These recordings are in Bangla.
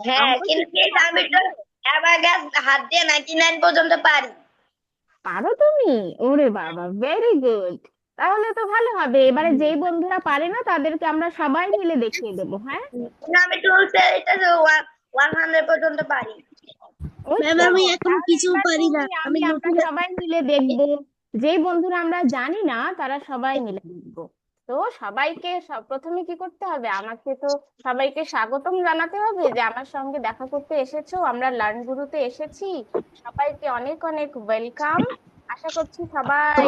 হ্যাঁ কিন্তু আমি তো অ্যাবাকাস হাত দিয়ে নাইনটি নাইন পর্যন্ত পারি। পারো তুমি? ওরে বাবা ভেরি গুড তাহলে তো ভালো হবে। এবারে যেই বন্ধুরা পারে না তাদেরকে আমরা সবাই মিলে দেখিয়ে দেবো হ্যাঁ? আমি টুলস এটা ওয়ান হান্ড্রেড পর্যন্ত পারি। ম্যাম আমি এখন কিছু পারি না। আমি আমি আমরা সবাই মিলে দেখব? যেই বন্ধুরা আমরা জানি না তারা সবাই মিলে দেখব। তো সবাইকে সব প্রথমে কি করতে হবে? আমাকে তো সবাইকে স্বাগতম জানাতে হবে যে, আমার সঙ্গে দেখা করতে এসেছ। আমরা লার্ন গুরুতে এসেছি। সবাইকে অনেক অনেক ওয়েলকাম আশা করছি সবাই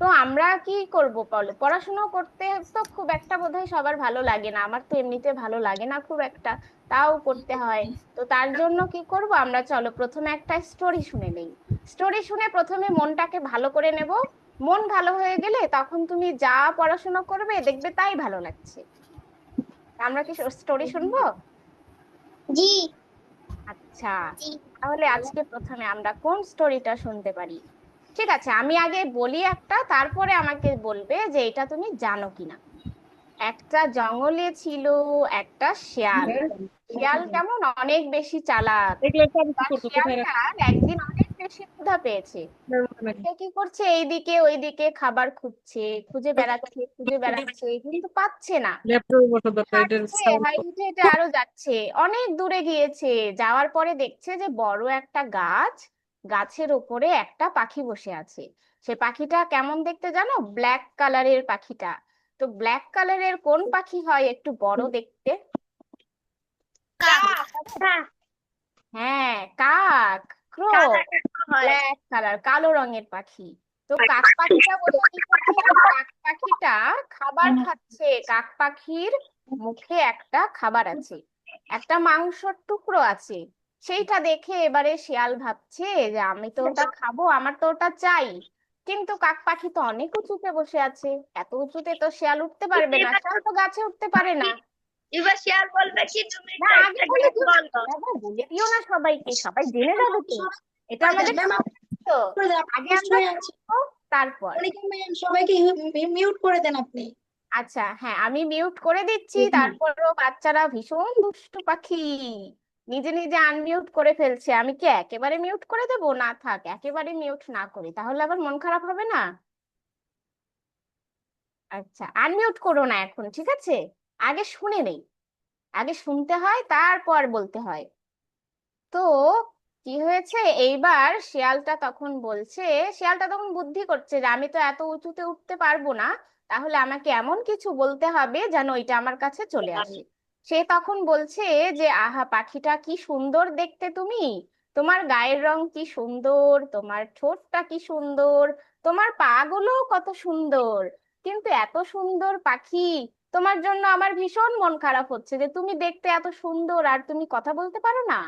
তো আমরা কি করব বলো? পড়াশোনা করতে তো খুব একটা বোধহয় সবার ভালো লাগে না। আমার তো এমনিতে ভালো লাগে না খুব একটা। তাও করতে হয়। তো তার জন্য কি করব? আমরা চলো প্রথমে একটা স্টোরি শুনে নেই। স্টোরি শুনে প্রথমে মনটাকে ভালো করে নেব। মন ভালো হয়ে গেলে তখন তুমি যা পড়াশোনা করবে দেখবে তাই ভালো লাগছে। আমরা কি স্টোরি শুনব? জি। আচ্ছা তাহলে আজকে প্রথমে আমরা কোন স্টোরিটা শুনতে পারি? ঠিক আছে আমি আগে বলি একটা তারপরে আমাকে বলবে যে এটা তুমি জানো কিনা। একটা জঙ্গলে ছিল একটা শিয়াল। শিয়াল কেমন? অনেক বেশি চালাক। শিয়ালটার একদিন অনেক বেশি ক্ষুধা পেয়েছে। সে কি করছে? এইদিকে ওইদিকে খাবার খুঁজছে খুঁজে বেড়াচ্ছে খুঁজে বেড়াচ্ছে কিন্তু পাচ্ছে না। হেঁটে হেঁটে আরও যাচ্ছে। অনেক দূরে গিয়েছে যাওয়ার পরে দেখছে যে বড় একটা গাছ গাছের ওপরে একটা পাখি বসে আছে। সে পাখিটা কেমন দেখতে জানো? ব্ল্যাক কালারের পাখিটা। তো ব্ল্যাক কালারের কোন পাখি হয় একটু বড় দেখতে? হ্যাঁ কাক। ক্রো ব্ল্যাক কালার কালো রঙের পাখি। তো কাক পাখিটা বলে কাক পাখিটা খাবার খাচ্ছে। কাক পাখির মুখে একটা খাবার আছে। একটা মাংসর টুকরো আছে। সেইটা দেখে এবারে শিয়াল ভাবছে যে আমি তো ওটা খাব আমার তো ওটা চাই। কিন্তু কাক পাখি তো অনেক উঁচুতে বসে আছে। এত উঁচুতে তো শিয়াল উঠতে পারবে না। শিয়াল তো গাছে উঠতে পারে না। এবার শিয়াল বলবে কি তুমি আগে বলে দিও বলে দিও না সবাইকে। সবাই জেনে যাবে তো। এটা আমাদের তো। আগে আমরা তারপর। সবাইকে মিউট করে দেন আপনি। আচ্ছা হ্যাঁ আমি মিউট করে দিচ্ছি। তারপরও বাচ্চারা ভীষণ দুষ্টু পাখি। নিজে নিজে আনমিউট করে ফেলছে। আমি কি একেবারে মিউট করে দেবো? না থাক একেবারে মিউট না করি। তাহলে আবার মন খারাপ হবে না? আচ্ছা আনমিউট করো না এখন ঠিক আছে? আগে শুনে নেই। আগে শুনতে হয় তারপর বলতে হয়। তো কি হয়েছে? এইবার শিয়ালটা তখন বলছে শিয়ালটা তখন বুদ্ধি করছে যে আমি তো এত উঁচুতে উঠতে পারব না তাহলে আমাকে এমন কিছু বলতে হবে যেন ওইটা আমার কাছে চলে আসে। সে তখন বলছে যে আহা পাখিটা কি সুন্দর দেখতে তুমি? তোমার গায়ের রং কি সুন্দর? তোমার ঠোঁটটা কি সুন্দর? তোমার পা গুলো কত সুন্দর? কিন্তু এত সুন্দর পাখি তোমার জন্য আমার ভীষণ মন খারাপ হচ্ছে যে তুমি দেখতে এত সুন্দর আর তুমি কথা বলতে পারো না।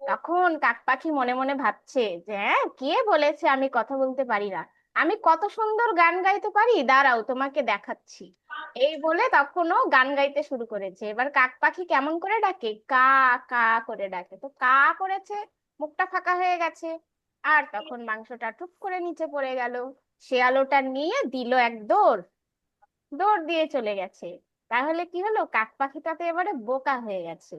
তখন কাক পাখি মনে মনে ভাবছে যে হ্যাঁ কে বলেছে আমি কথা বলতে পারি না? আমি কত সুন্দর গান গাইতে পারি? দাঁড়াও, তোমাকে দেখাচ্ছি। এই বলে তখনও গান গাইতে শুরু করেছে। এবার কাক পাখি কেমন করে ডাকে? কা কা করে ডাকে। তো কা করেছে, মুখটা ফাঁকা হয়ে গেছে। আর তখন মাংসটা টুপ করে নিচে পড়ে গেল। শেয়াল ওটা নিয়ে দিল এক দৌড়। দৌড় দিয়ে চলে গেছে। তাহলে কি হলো? কাক পাখিটা তো এবারে বোকা হয়ে গেছে।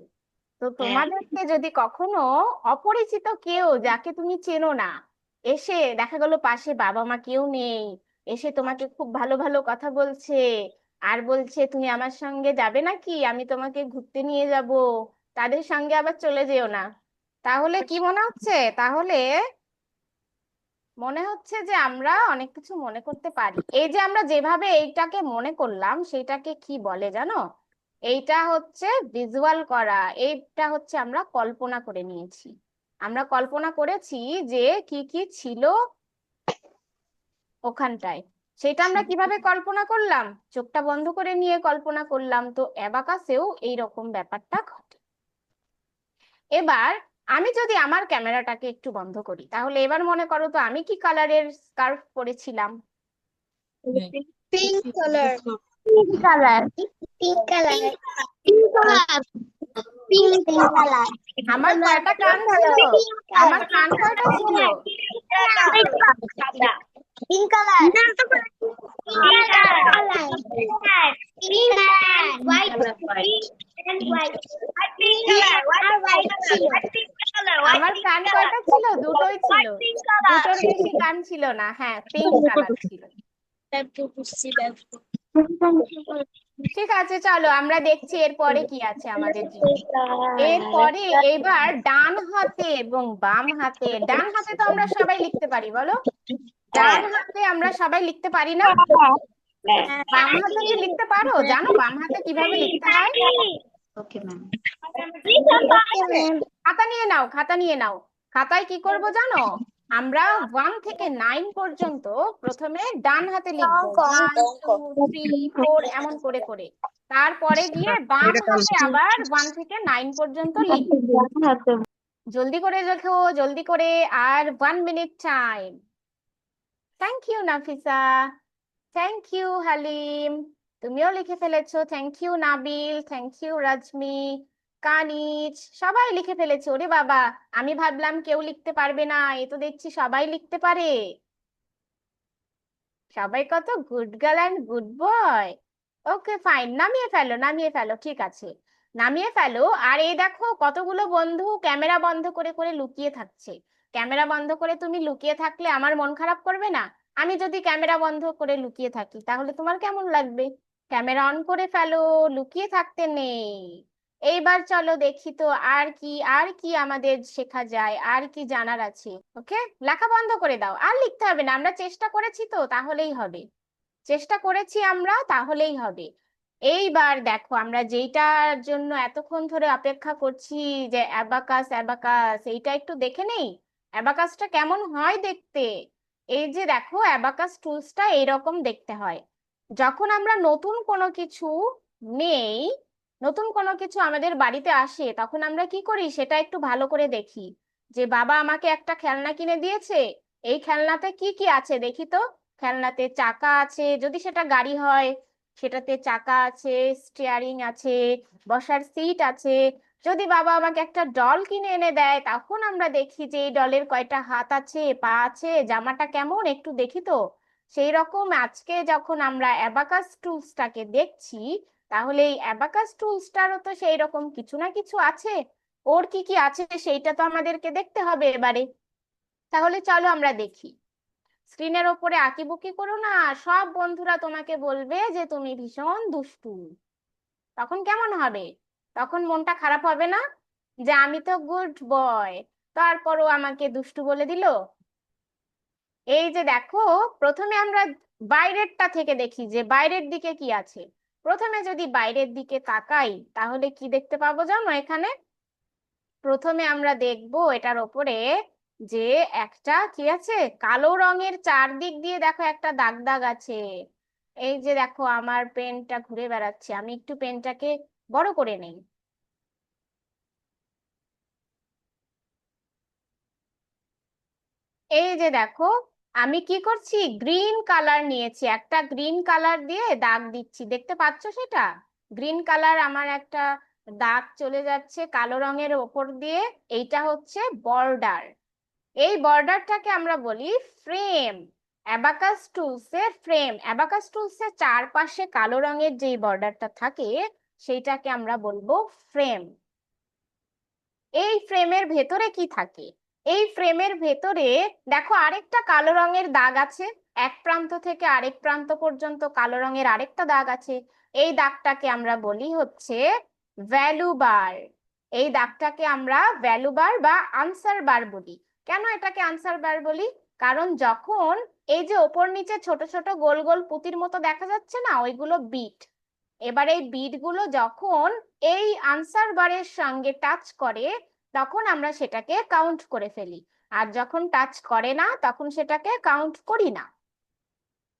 তো তোমাদেরকে যদি কখনো অপরিচিত কেউ যাকে তুমি চেনো না এসে দেখা গেল পাশে বাবা মা কেউ নেই এসে তোমাকে খুব ভালো ভালো কথা বলছে আর বলছে তুমি আমার সঙ্গে যাবে নাকি? আমি তোমাকে ঘুরতে নিয়ে যাব। তাদের সঙ্গে আবার চলে যেও না। তাহলে কি মনে হচ্ছে? তাহলে মনে হচ্ছে যে আমরা অনেক কিছু মনে করতে পারি। এই যে আমরা যেভাবে এইটাকে মনে করলাম সেটাকে কি বলে জানো? এইটা হচ্ছে ভিজুয়াল করা, এইটা হচ্ছে আমরা কল্পনা করে নিয়েছি। আমরা কল্পনা করেছি যে কি কি ছিল ওখানটায়। সেটা আমরা কীভাবে কল্পনা করলাম? চোখটা বন্ধ করে নিয়ে কল্পনা করলাম। তো অ্যাবাকাসেও এইরকম ব্যাপারটা ঘটে। এবার আমি যদি আমার ক্যামেরাটাকে একটু বন্ধ করি তাহলে এবার মনে করো তো আমি কি কালারের স্কার্ফ পরেছিলাম pink colour pink colour pink colour pink colour pink colour আমার কয়টা কান ছিল আমার কান কয়টা ছিল pink colour pink colour pink colour white pink color. White আমার কান. কয়টা ছিল? দুটোই ছিল. দুটোর বেশি কান ছিল না। হ্যাঁ পিঙ্ক কালার ছিল। ঠিক আছে চলো আমরা দেখছি এরপরে কি আছে আমাদের জীবনে এরপরে এবার ডান হাতে এবং বাম হাতে। ডান হাতে তো আমরা সবাই লিখতে পারি বলো? ডান হাতে আমরা সবাই লিখতে পারি না? বাম হাতে কি লিখতে পারো? জানো বাম হাতে কীভাবে লিখতে হয়? ওকে ম্যাম খাতা নিয়ে নাও, খাতা নিয়ে নাও। খাতায় কি করব জানো? আমরা ওয়ান থেকে নাইন পর্যন্ত প্রথমে ডান হাতে লিখব। এমন করে করে। তারপরে গিয়ে বাম হাতে আবার ওয়ান থেকে নাইন পর্যন্ত লিখব। জলদি করে লেখো জলদি করে, আর one minute time thank you Nafisa. Thank you Halim. তুমিও লিখে ফেলেছো। Thank you Nabil thank you Razmi Kaniz সবাই লিখে ফেলেছে। ওরে বাবা, আমি ভাবলাম কেউ লিখতে পারবে না, এ তো দেখছি সবাই লিখতে পারে। সবাই কত good girl and good boy okay fine নামিয়ে ফেলো নামিয়ে ফেলো, ঠিক আছে। নামিয়ে ফেলো, আর এই দেখো কতগুলো বন্ধু ক্যামেরা বন্ধ করে করে লুকিয়ে থাকছে। ক্যামেরা বন্ধ করে তুমি লুকিয়ে থাকলে আমার মন খারাপ করবে না? আমি যদি ক্যামেরা বন্ধ করে লুকিয়ে থাকি, তাহলে তোমার কেমন লাগবে? ক্যামেরা অন করে ফেলো, লুকিয়ে থাকতে নেই। এইবার চলো দেখি তো আর কি আর কি আমাদের শেখা যায়, আর কি জানার আছে, ওকে? লেখা বন্ধ করে দাও। আর লিখতে হবে না, আমরা চেষ্টা করেছি তো, তাহলেই হবে। চেষ্টা করেছি আমরা, তাহলেই হবে। এইবার দেখো, আমরা যেইটার জন্য এতক্ষণ ধরে অপেক্ষা করছি যে অ্যাবাকাস অ্যাবাকাস, এইটা একটু দেখে নেই? অ্যাবাকাসটা কেমন হয় দেখতে? এই যে দেখো, অ্যাবাকাস টুলসটা এইরকম দেখতে হয়। যখন আমরা নতুন কোনো কিছু নেই, নতুন কোনো কিছু আমাদের বাড়িতে আসে, তখন আমরা কি করি? সেটা একটু ভালো করে দেখি। যে বাবা আমাকে একটা খেলনা কিনে দিয়েছে, এই খেলনাতে কি কি আছে দেখি তো? খেলনাতে চাকা আছে, যদি সেটা গাড়ি হয়, সেটাতে চাকা আছে স্টিয়ারিং আছে, বসার সিট আছে। যদি বাবা আমাকে একটা ডল কিনে এনে দেয়, তখন আমরা দেখি যে এই ডলের কয়টা হাত আছে, পা আছে, জামাটা কেমন, একটু দেখি তো। সেই রকম আজকে যখন আমরা অ্যাবাকাস টুলসটাকে দেখছি, তাহলে এই অ্যাবাকাস টুলসটারও তো সেই রকম কিছু না কিছু আছে। ওর কি কি আছে সেইটা তো আমাদেরকে দেখতে হবে এবারে। তাহলে চলো আমরা দেখি। স্ক্রিনের ওপরে আঁকিবুকি করো না, সব বন্ধুরা তোমাকে বলবে যে তুমি ভীষণ দুষ্টু। তখন কেমন হবে? তখন মনটা খারাপ হবে না? যে আমি তো গুড বয় তারপরও আমাকে দুষ্টু বলে দিল? এই যে দেখো, প্রথমে আমরা বাইরেরটা থেকে দেখি যে বাইরের দিকে কি আছে। প্রথমে যদি বাইরের দিকে তাকাই, তাহলে কি দেখতে পাবো জানো এখানে? প্রথমে আমরা দেখব এটার ওপরে যে একটা কি আছে? কালো রঙের চারদিক দিয়ে দেখো একটা দাগ দাগ আছে। এই যে দেখো, আমার পেনটা ঘুরে বেড়াচ্ছে। আমি একটু পেনটাকে বড় করে নেই। এই যে দেখো আমি কি করছি? গ্রিন কালার নিয়েছি। একটা গ্রিন কালার দিয়ে দাগ দিচ্ছি। দেখতে পাচ্ছ সেটা? গ্রিন কালার আমার একটা দাগ চলে যাচ্ছে কালো রঙের ওপর দিয়ে। এইটা হচ্ছে বর্ডার এই বর্ডারটাকে আমরা বলি ফ্রেম অ্যাবাকাস টুলসের ফ্রেম অ্যাবাকাস টুলসের চারপাশে কালো রঙের যেই বর্ডারটা থাকে, সেইটাকে আমরা বলব ফ্রেম এই ফ্রেমের ভেতরে কি থাকে? এই ফ্রেমের ভেতরে দেখো আরেকটা কালো রঙের দাগ আছে। এক প্রান্ত থেকে আরেক প্রান্ত পর্যন্ত কালো রঙের আরেকটা দাগ আছে। এই দাগটাকে আমরা বলি হচ্ছে ভ্যালু বার এই দাগটাকে আমরা ভ্যালু বার বা আনসার বার বলি। কেন এটাকে আনসার বার বলি? কারণ যখন এই যে ওপর নিচে ছোট ছোট গোল গোল পুঁতির মতো দেখা যাচ্ছে না, ওইগুলো বিট এবার এই বিটগুলো যখন এই আনসার বারের সঙ্গে টাচ করে তখন আমরা সেটাকে কাউন্ট করে ফেলি। আর যখন টাচ করে না, তখন সেটাকে কাউন্ট করি না।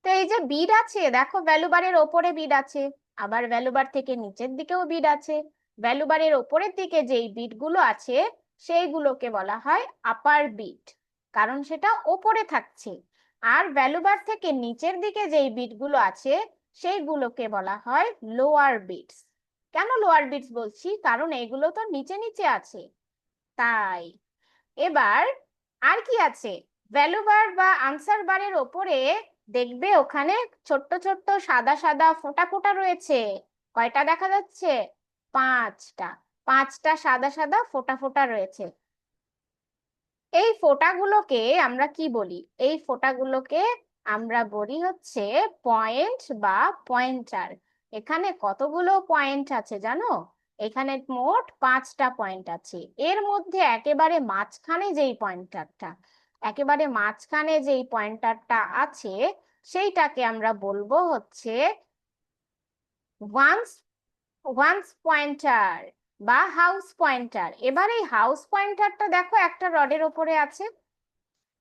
তো এই যে বিড আছে, দেখো ভ্যালু বারের ওপরে বিড আছে, আবার ভ্যালু বার থেকে নিচের দিকেও বিড আছে। ভ্যালু বারের ওপরের দিকে যেই বিটগুলো আছে, সেইগুলোকে বলা হয় আপার বিট কারণ সেটা ওপরে থাকছে। আর ভ্যালু বার থেকে নিচের দিকে যেই বিটগুলো আছে, সেইগুলোকে বলা হয় লোয়ার বিটস কেন লোয়ার বিটস বলছি? কারণ এগুলো তো নিচে নিচে আছে। তাই। এবার আর কি আছে? ভ্যালু বার বা আনসার বারের ওপরে দেখবে ওখানে ছোট্ট ছোট্ট সাদা সাদা ফোঁটা ফোঁটা রয়েছে। কয়টা দেখা যাচ্ছে? পাঁচটা। পাঁচটা সাদা সাদা ফোঁটা ফোঁটা রয়েছে। এই ফোঁটাগুলোকে আমরা কি বলি? এই ফোঁটাগুলোকে আমরা বলি হচ্ছে পয়েন্ট বা পয়েন্টার। এখানে কতগুলো পয়েন্ট আছে জানো? এখানে মোট পাঁচটা পয়েন্ট আছে। এর মধ্যে একেবারে মাঝখানে যেই পয়েন্টারটা একেবারে মাঝখানে যেই পয়েন্টারটা আছে, সেইটাকে আমরা বলব হচ্ছে ওয়ান্স ওয়ান্স পয়েন্টার বা হাউস পয়েন্টার এবার এই হাউস পয়েন্টারটা দেখো একটা রডের ওপরে আছে,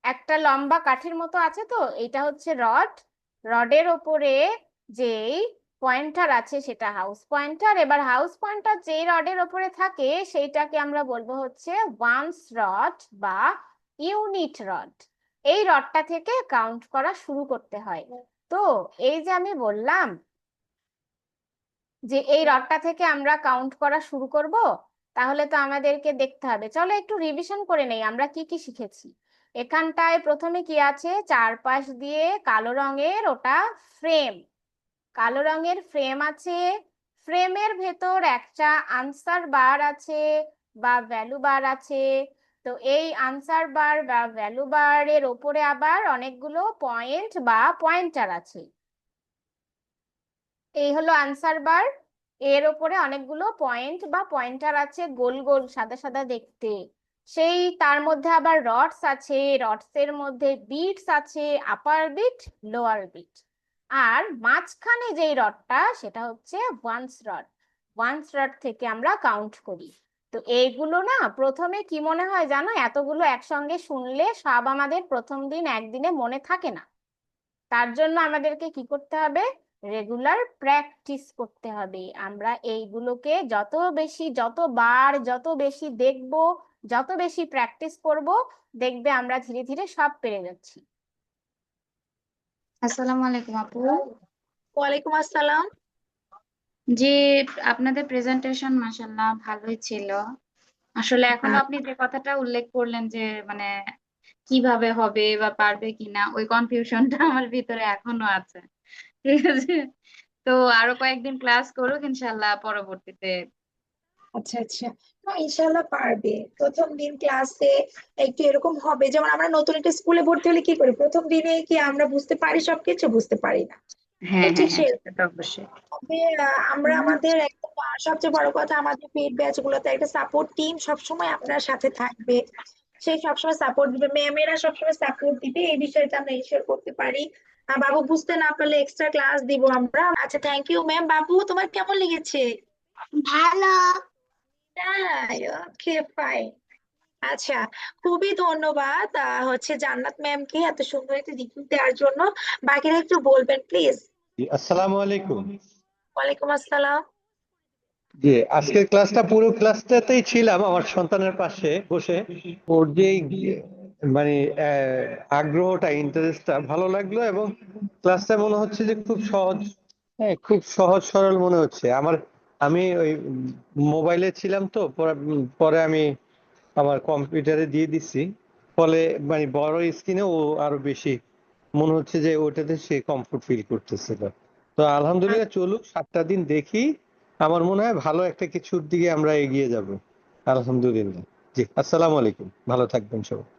একটা লম্বা কাঠির মতো আছে তো এটা হচ্ছে রড। রডের ওপরে যেই পয়েন্টার আছে সেটা হাউস পয়েন্টার এবার হাউস পয়েন্টার যেই রডের ওপরে থাকে, সেইটাকে আমরা বলব হচ্ছে ওয়ান্স রড বা ইউনিট রড এই রডটা থেকে কাউন্ট করা শুরু করতে হয়। তো এই যে আমি বললাম যে এই রডটা থেকে আমরা কাউন্ট করা শুরু করব, তাহলে তো আমাদেরকে দেখতে হবে। চলো একটু রিভিশন করে নেই, আমরা কি কি শিখেছি? এখানটায় প্রথমে কি আছে? চারপাশ দিয়ে কালো রঙের ওটা ফ্রেম কালো রঙের ফ্রেম আছে ফ্রেমের ভেতর একটা আনসার বার আছে বা ভ্যালু বার আছে। তো এই আনসার বার বা ভ্যালু বারের ওপরে আবার অনেকগুলো পয়েন্ট বা পয়েন্টার আছে। এই হলো আনসার বার এর ওপরে অনেকগুলো পয়েন্ট বা পয়েন্টার আছে গোল গোল সাদা সাদা দেখতে। সেই তার মধ্যে আবার রডস আছে রডস এর মধ্যে বিটস আছে আপার বিট লোয়ার বিট আর মাঝখানে যেই রডটা, সেটা হচ্ছে ওয়ান্স রড ওয়ান্স রড থেকে আমরা কাউন্ট করি। তো এইগুলো না, প্রথমে কি মনে হয় জানো? এতগুলো একসঙ্গে শুনলে সব আমাদের প্রথম দিন একদিনে মনে থাকে না। তার জন্য আমাদেরকে কি করতে হবে? রেগুলার প্র্যাকটিস করতে হবে। আমরা এইগুলোকে যত বেশি, যতবার, যত বেশি দেখব, যত বেশি প্র্যাকটিস করব, দেখবে আমরা ধীরে ধীরে সব পেরে যাচ্ছি। আসসালামু আলাইকুম আপু। ওয়ালাইকুম আসসালাম। জি আপনাদের প্রেজেন্টেশন মাশাআল্লাহ ভালোই ছিল। আসলে এখনও আপনি যে কথাটা উল্লেখ করলেন যে মানে কীভাবে হবে বা পারবে কিনা ওই কনফিউশনটা আমার ভিতরে এখনও আছে। ঠিক আছে? তো আরও কয়েকদিন ক্লাস করুক ইনশাল্লাহ পরবর্তীতে আচ্ছা আচ্ছা। না ইনশাল্লাহ পারবে। প্রথম দিন ক্লাসে একটু এরকম হবে। যেমন আমরা নতুন একটা স্কুলে ভর্তি হলে কি করি? প্রথম দিনে কি আমরা বুঝতে পারি সবকিছু? বুঝতে পারি না। হ্যাঁ ঠিক হ্যাঁ হ্যাঁ সে- অবশ্যই। তবে আহ, আমরা আমাদের সবচেয়ে বড় কথা আমাদের পেইড ব্যাচ গুলোতে একটা সাপোর্ট টিম সবসময় আপনার সাথে থাকবে। সেই সবসময় সাপোর্ট দিবে। ম্যামেরা সবসময় সাপোর্ট দিবে। এই বিষয়টা আমরা এনশিওর করতে পারি। আর বাবু বুঝতে না পারলে এক্সট্রা ক্লাস দিব আমরা। আচ্ছা থ্যাংক ইউ ম্যাম বাবু তোমার কেমন লেগেছে? ভালো। ওকে ফাইন আচ্ছা খুবই ধন্যবাদ হচ্ছে জান্নাত ম্যামকে এত সুন্দর একটা রিভিউ দেওয়ার জন্য। বাকিরা একটু বলবেন প্লিজ আসসালামু আলাইকুম। ওয়ালাইকুম আসসালাম। জি আজকের ক্লাসটা পুরো ক্লাসটাতেই ছিলাম আমার সন্তানের পাশে বসে। ওর যে মানে আগ্রহটা ইন্টারেস্টটা ভালো লাগল এবং ক্লাসটা মনে হচ্ছে যে খুব সহজ হ্যাঁ খুব সহজ সরল মনে হচ্ছে। আমার আমি ওই মোবাইলে ছিলাম তো পরে আমি আমার কম্পিউটারে দিয়ে দিচ্ছি ফলে মানে বড় স্ক্রিনে ও আরও বেশি মনে হচ্ছে যে ওটাতে সে কমফোর্ট ফিল করতেছিল। তো আলহামদুলিল্লাহ চলুক সাতটা দিন দেখি আমার মনে হয় ভালো একটা কিছুর দিকে আমরা এগিয়ে যাব। আলহামদুলিল্লাহ। জি আসসালামু আলাইকুম। ভালো থাকবেন সবাই।